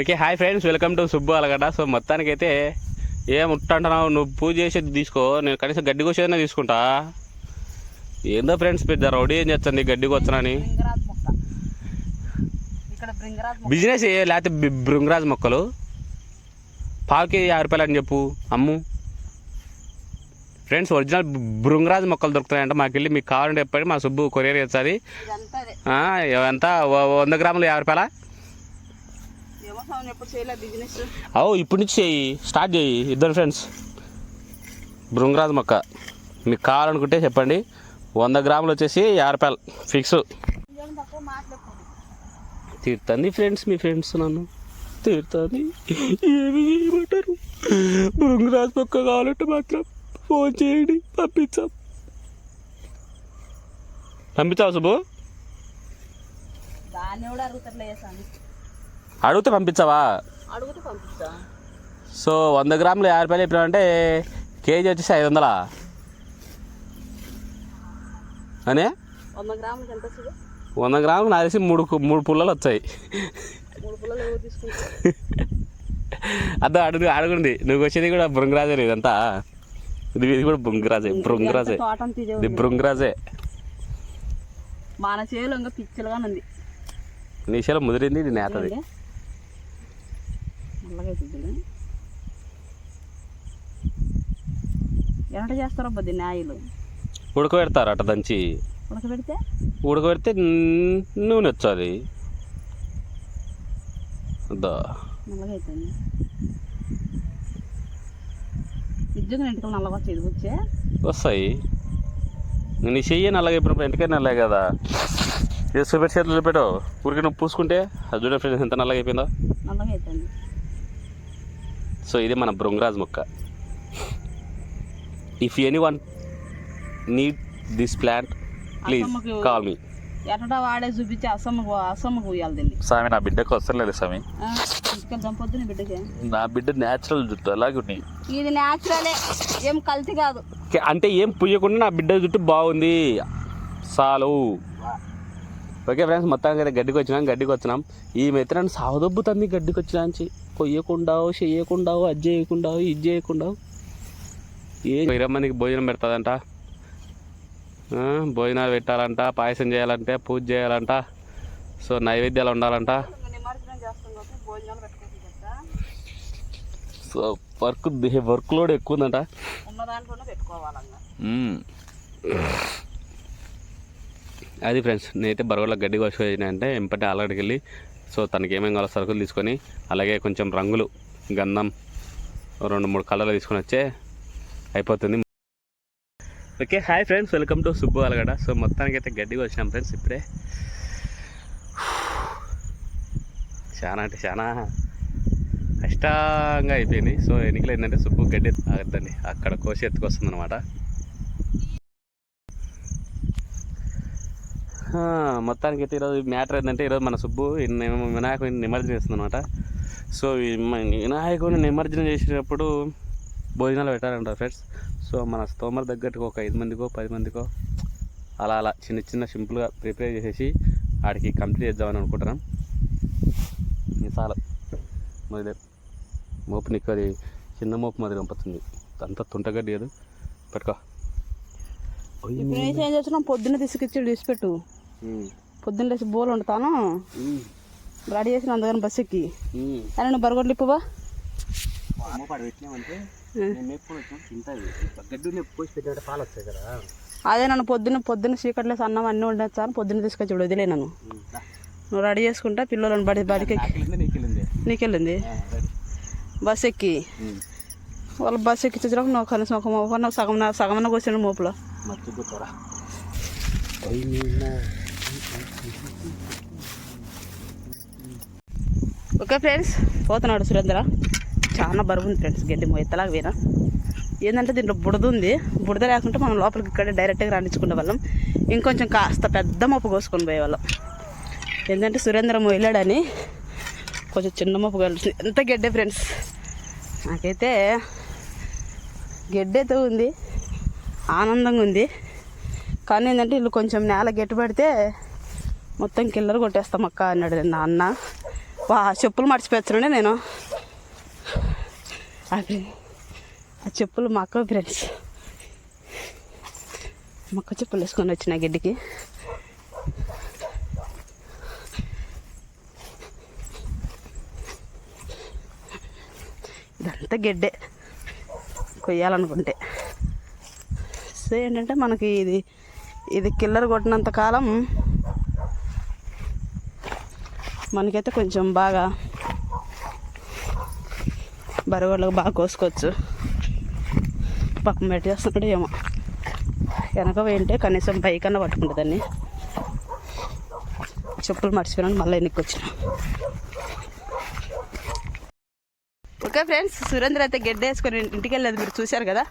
Okay hi friends welcome to Subbu Allagadda. So మొత్తానికైతే ఏం ఉంటుంటున్నావు నువ్వు పూజ చేసేది తీసుకో నేను కనీసం గడ్డి కోసేదైనా తీసుకుంటా. ఏందో ఫ్రెండ్స్ పెద్ద రౌడీ ఏం చేస్తుంది గడ్డి మొక్క బిజినెస్ ఏ లేకపోతే బి- భృంగరాజ్ మొక్కలు? పావుకి యాభై రూపాయలు అని చెప్పు అమ్ము. ఫ్రెండ్స్ ఒరిజినల్ భృంగరాజ్ మొక్కలు దొరుకుతాయంట మాకు వెళ్ళి మీకు కావాలంటే చెప్పండి మా సుబ్బు కొరియర్ చేస్తుంది. ఎంత వంద గ్రాములు యాభై రూపాయల ఏమో సౌండ్ ఎప్పుడు చేయలే బిజినెస్ అవు ఇప్పుడు నుంచి చెయ్యి స్టార్ట్ చేయి ఇద్దరు ఫ్రెండ్స్ భృంగరాజ్ మొక్క. మీకు కావాలనుకుంటే చెప్పండి. వంద గ్రాములు వచ్చేసి యాభై రూపాయలు. ఫిక్స్ తీరుతుంది ఫ్రెండ్స్ మీ ఫ్రెండ్స్ నన్ను. తీరుతుంది. ఏమి చేయమంటారు? భృంగరాజ్ మొక్క కావాలంటే మాత్రం ఫోన్ చేయండి పంపించాం పంపించావు సుబ్బు? దాన్ని కూడా అడిగితే పంపించావా? అడుగుతే పంపిస్తా. సో వంద గ్రాములు యాభై రూపాయలు చెప్పినామంటే కేజీ వచ్చేసి ఐదు వందలా? అనే? వంద గ్రాములకి ఎంత వంద గ్రాములు నాకు తెలిసి మూడు మూడు పుల్లలు వచ్చాయి. అదో అడుగు అడుగుంది. నువ్వు వచ్చేది కూడా బృంగరాజే ఇదంతా. ఇది ఇది కూడా బృంగరాజే బృంగరాజే. అంతా ఇదే. బృంగరాజే. మన చేలో ఇంకా పిచ్చలుగా ఉంది. నీషలో ముదిరింది ఇది నేతది. నల్లగా అవుతుంది చేస్తారో బద్ది న్యాయులు ఉడకబెడతారు అట దంచి. ఉడకబెడితే? ఉడకబెడితే నూనె వచ్చాది. అదో నల్లగా అవుతుంది నిజంగా ఇంటికి నల్లగా వచ్చేది వచ్చే వస్తాయి. నీ చెయ్యి నల్లగా ఇప్పుడు వెంటనే నల్లగా కదా. ఇది చూపెట్టి చేతులు చూపెట్టు. ఊరికి నువ్వు పూసుకుంటే అది చూడండి ఫ్రెండ్స్ ఎంత నల్లగా అయిపోయిందో. నల్లగా అవుతుంది సో ఇది మన బృంగరాజ్ మొక్క. If anyone need this plant please call me ఎటటా వాడే చూపించి అసమ్మకు అసమ్మకు పోయాలి దీన్ని. స్వామి నా బిడ్డకు వస్తాం లేదు స్వామి బిడ్డకి. నా బిడ్డ న్యాచురల్ జుట్టు అలాగే ఉన్నాయి ఇది న్యాచురలే ఏం కల్తీ కాదు. అంటే ఏం పుయ్యకుండా నా బిడ్డ జుట్టు బాగుంది. చాలు. ఓకే ఫ్రెండ్స్ మొత్తానికి అయితే గడ్డికి వచ్చినాం గడ్డికి వచ్చినాం. ఈ మెత్త నన్ను సావదొబ్బుతుంది గడ్డికి వచ్చినాంచి. పొయ్యకుండావు చెయ్యకుండావు అది చేయకుండావు ఇది చేయకుండావు. ఏం ఇరవై మందికి భోజనం పెడతాదంట. భోజనాలు పెట్టాలంట పాయసం చేయాలంటే పూజ చేయాలంట. సో నైవేద్యాలు ఉండాలంట. సో వర్క్ వర్క్ లోడ్ ఎక్కువ ఉందంట. అది ఫ్రెండ్స్ నేనైతే బరగలో గడ్డి కోసి అంటే ఎంపటి ఆలగడికి వెళ్ళి సో తనకి ఏమేమి కావాలో సరుకులు తీసుకొని అలాగే కొంచెం రంగులు గంధం రెండు మూడు కలర్లు తీసుకొని వచ్చే అయిపోతుంది. Okay hi friends welcome to Subbu Allagadda. So మొత్తానికి అయితే గడ్డికి వచ్చినాం ఫ్రెండ్స్ ఇప్పుడే. చాలా అంటే చాలా కష్టంగా అయిపోయింది. సో ఎన్నికలు ఏంటంటే సుబ్బు గడ్డి ఆగద్దండి. అక్కడ కోసి ఎత్తుకొస్తుంది అనమాట మొత్తానికి అయితే ఈరోజు మ్యాటర్ ఏంటంటే ఈరోజు మన సుబ్బు వినాయకుడిని నిమజ్జనం చేస్తుందన్నమాట. సో వినాయకుడిని నిమజ్జనం చేసేటప్పుడు భోజనాలు పెట్టారంట ఫ్రెండ్స్. సో మన స్తోమర్ తగ్గట్టుగా ఒక ఐదు మందికో పది మందికో అలా అలా చిన్న చిన్న సింపుల్గా ప్రిపేర్ చేసేసి ఆడికి కంప్లీట్ చేద్దామని అనుకుంటున్నాం. చాలు మొదలే మోపు నీకు అది చిన్న మోపు మాదిరి పంపుతుంది అంతా తుంటగడ్డి లేదు. పెట్టుకో. ఏం పొద్దున్న తీసుకొచ్చి తీసిపెట్టు. పొద్దున్న లేచి బోలు వండుతాను. రెడీ చేసిన అందుకని బస్ ఎక్కి. అని నువ్వు బరగొడ్లు ఇప్పువా అదే నన్ను పొద్దున్న పొద్దున్న చీకట్లేసి అన్నం అన్నీ వండొచ్చాను పొద్దున్న తీసుకొచ్చి ఇప్పుడు వదిలే నన్ను. నువ్వు రెడీ చేసుకుంటా పిల్లలను బడి బడికి ఎక్కి. నాకెళ్ళింది? బస్ ఎక్కి. వాళ్ళు బస్ ఎక్కి చూసినాక నువ్వు కనీసం ఒక మోపు నువ్వు సగం సగమన్న కూర్చొని మోపులో. మర్చిపోతారా ఓకే ఫ్రెండ్స్ పోతున్నాడు సురేంద్ర. చాలా బరువు ఉంది ఫ్రెండ్స్ గడ్డి ఎత్తలాగా పోయినా ఏంటంటే దీంట్లో బుడద ఉంది. బుడద లేకుంటే మనం లోపలికి ఇక్కడ డైరెక్ట్గా రాణించుకునే వాళ్ళం. ఇంకొంచెం కాస్త పెద్ద మొప్పు కోసుకొని పోయేవాళ్ళం. ఏంటంటే సురేంద్ర వెళ్ళాడని కొంచెం చిన్న మొప్పు కలుస్తుంది ఎంత గడ్డే ఫ్రెండ్స్. నాకైతే గడ్డైతే ఉంది. ఆనందంగా ఉంది. కానీ ఏంటంటే వీళ్ళు కొంచెం నేల గట్టి పడితే మొత్తం కిల్లర్ కొట్టేస్తాం అక్క అన్నాడు నా అన్న. వా చెప్పులు మర్చిపోయాను నేను. అవి ఆ చెప్పులు మా అక్క ఫ్రెండ్స్. మొక్క చెప్పులు వేసుకొని వచ్చిన గడ్డికి. ఇదంతా గడ్డే. కొయ్యాలనుకుంటే. సో ఏంటంటే మనకి ఇది ఇది కిల్లర్ కొట్టినంత కాలం మనకైతే కొంచెం బాగా బరగోళ్ళకి బాగా కోసుకోవచ్చు. పక్కన పెట్టి చేస్తున్నాడు ఏమో. వెనక పోయింటే కనీసం పైకన్నా పట్టుకుంటుందని చెప్పులు మర్చిపోయినాను మళ్ళీ ఎన్నికి వచ్చిన. ఓకే ఫ్రెండ్స్ సురేంద్ర అయితే గెడ్డ వేసుకొని ఇంటికి వెళ్ళేది మీరు చూశారు కదా?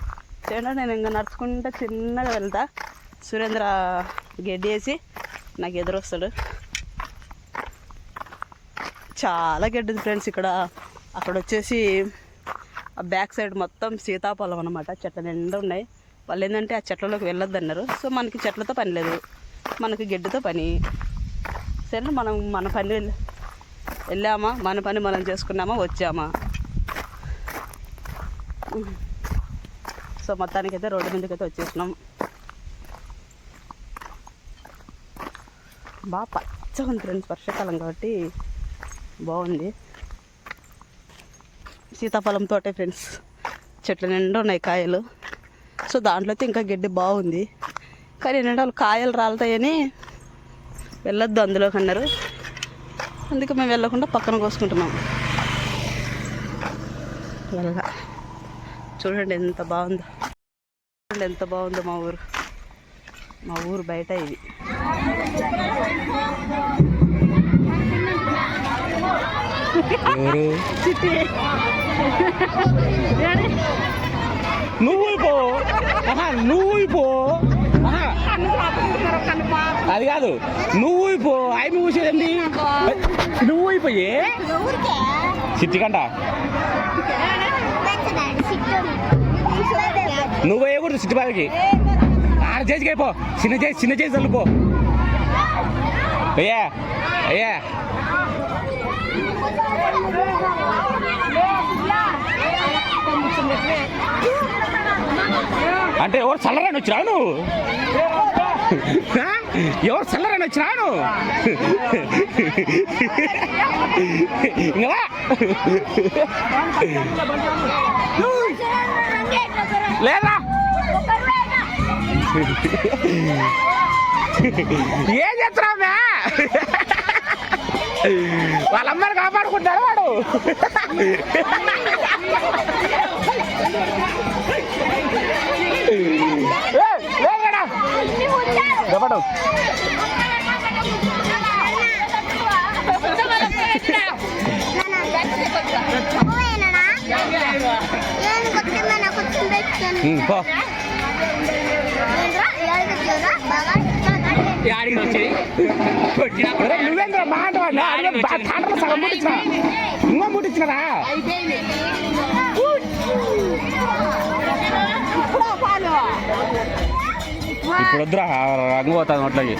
చూడండి నేను ఇంకా నడుచుకుంటా చిన్నగా వెళ్తా. సురేంద్ర గెడ్డి వేసి నాకు ఎదురొస్తాడు చాలా గడ్డిది ఫ్రెండ్స్ ఇక్కడ. అక్కడ వచ్చేసి ఆ బ్యాక్ సైడ్ మొత్తం సీతాఫలం అనమాట చెట్ల నిండా ఉన్నాయి. వాళ్ళు ఏంటంటే ఆ చెట్లలోకి వెళ్ళొద్దు అన్నారు సో మనకి చెట్లతో పని లేదు. మనకి గడ్డితో పని. సరే మనం మన పని వెళ్ళామా? మన పని మనం చేసుకున్నామా? వచ్చామా? సో మొత్తానికైతే రోడ్డు మీదకి అయితే వచ్చేసినాం. బాగా పచ్చగా ఉంది ఫ్రెండ్స్ వర్షాకాలం కాబట్టి. బాగుంది. సీతాఫలం తోటే ఫ్రెండ్స్ చెట్ల నిండా ఉన్నాయి కాయలు. సో దాంట్లో ఇంకా గడ్డి బాగుంది. కానీ ఏంటంటే కాయలు రాలుతాయని వెళ్ళొద్దు అందులోకి అన్నారు. అందుకే మేము వెళ్ళకుండా పక్కన కోసుకుంటున్నాం. వెళ్ళ చూడండి ఎంత బాగుందో. చూడండి ఎంత బాగుందో మా ఊరు. మా ఊరు బయట ఇది. నువ్వు పో నువ్వు పో అది కాదు. నువ్వు పో ఆయన ఊసేదండి నువ్వు అయిపోయి చిట్టికంట నువ్వు వేయకూడదు చిట్టిబాబుకి ఆడ చేసికి అయిపో. చిన్న చేసి చిన్న చేసి చల్లుపో అయ్యా అయ్యా. అంటే ఎవరు చల్లరాని వచ్చిరా నువ్వు? ఎవరు చల్లరాని వచ్చిరా లేదా? ఏం చేస్తున్నావురా వాళ్ళమ్మని కాపాడుకుంటారు వాడు. ఏయ్, లేదురా. ఒరే, నువ్వేంద్రా మాట తాటలో సగం ముట్టించిన ఇంకో ముట్టించినరా ఇప్పుడు వద్దురా రంగు పోతుంది నోట్లోకి.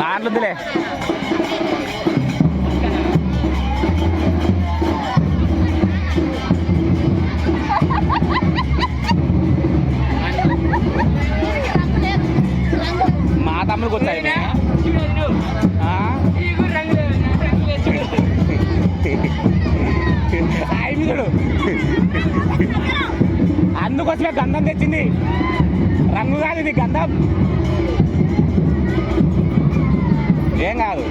నాట్లొద్దులే మా తమ్ముడికి వచ్చాయి చూడు. అందుకోసమే గంధం తెచ్చింది. రంగు కాదు ఇది గంధం. ఏం కాదు.